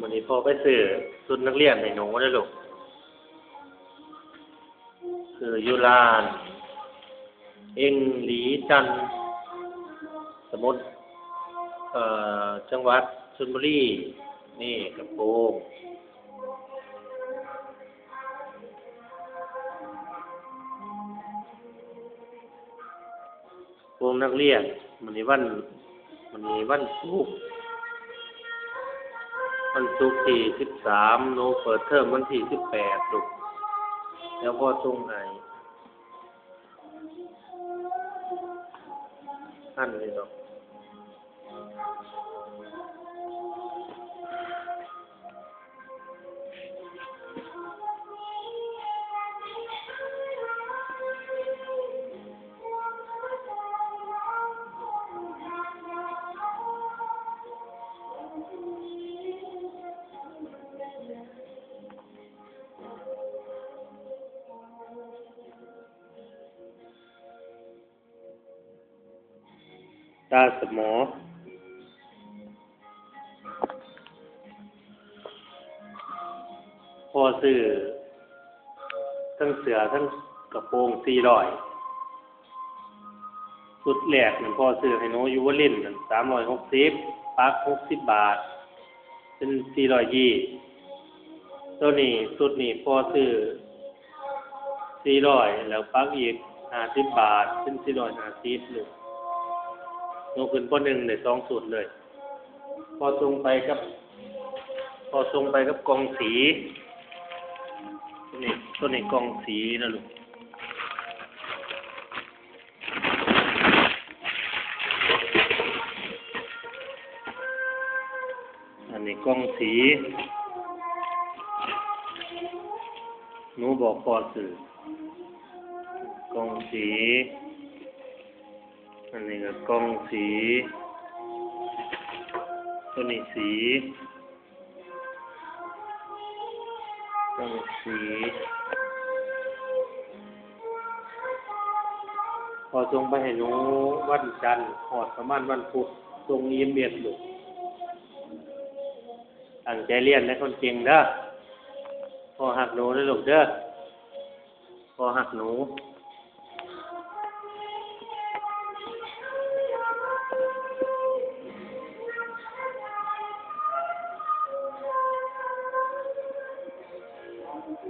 วันนี้พ่อไปซื้อชุดนักเรียนให้หนูได้อลูกคืออยุลาน เอ็งหลีจันทร์สมุทรเอ่อจังหวัดชลบุรี นี่กระโปรงโปรงนักเรียนมันนี้วันมันนี้วันศุกร์ วันศุกร์ที่สิบสามโนเปิดเทอมวันที่สิบแปดลูกแล้วพ่อส่งให้ท่านเลยเนาะ ตาสมอ พอซื้อทั้งเสือทั้งกระโปรงสี่ร้อยสุดแหลกหนึ่งพอซื้อให้หนูอยูวลินสามร้อยหกสิบปักหกสิบบาท เป็นสี่ร้อยยี่ตัวนี้สุดนี้พอซื้อสี่ร้อยแล้วปักอีกห้าสิบบาท เป็นสี่ร้อยห้าสิบลูก ลงขึ้นปหนึ่งในสองสูตรเลย พอส่งไปกับ พอส่งไปกับกองสีตัวนี้ตัวนี้กองสีนะลูกอันนี้กองสีหนูบอกพอสื่อกองสี อันนี้ก็กล้องสีตัวนี้สีกล้องสีพอส่งไปให้หนูวันจันทร์พอดประมาณวันพุธส่งเยี่ยมเบียดลูกตั้งใจเรียนนะคนเก่งเด้อพอหักหนูนะลูกเด้อพอหักหนู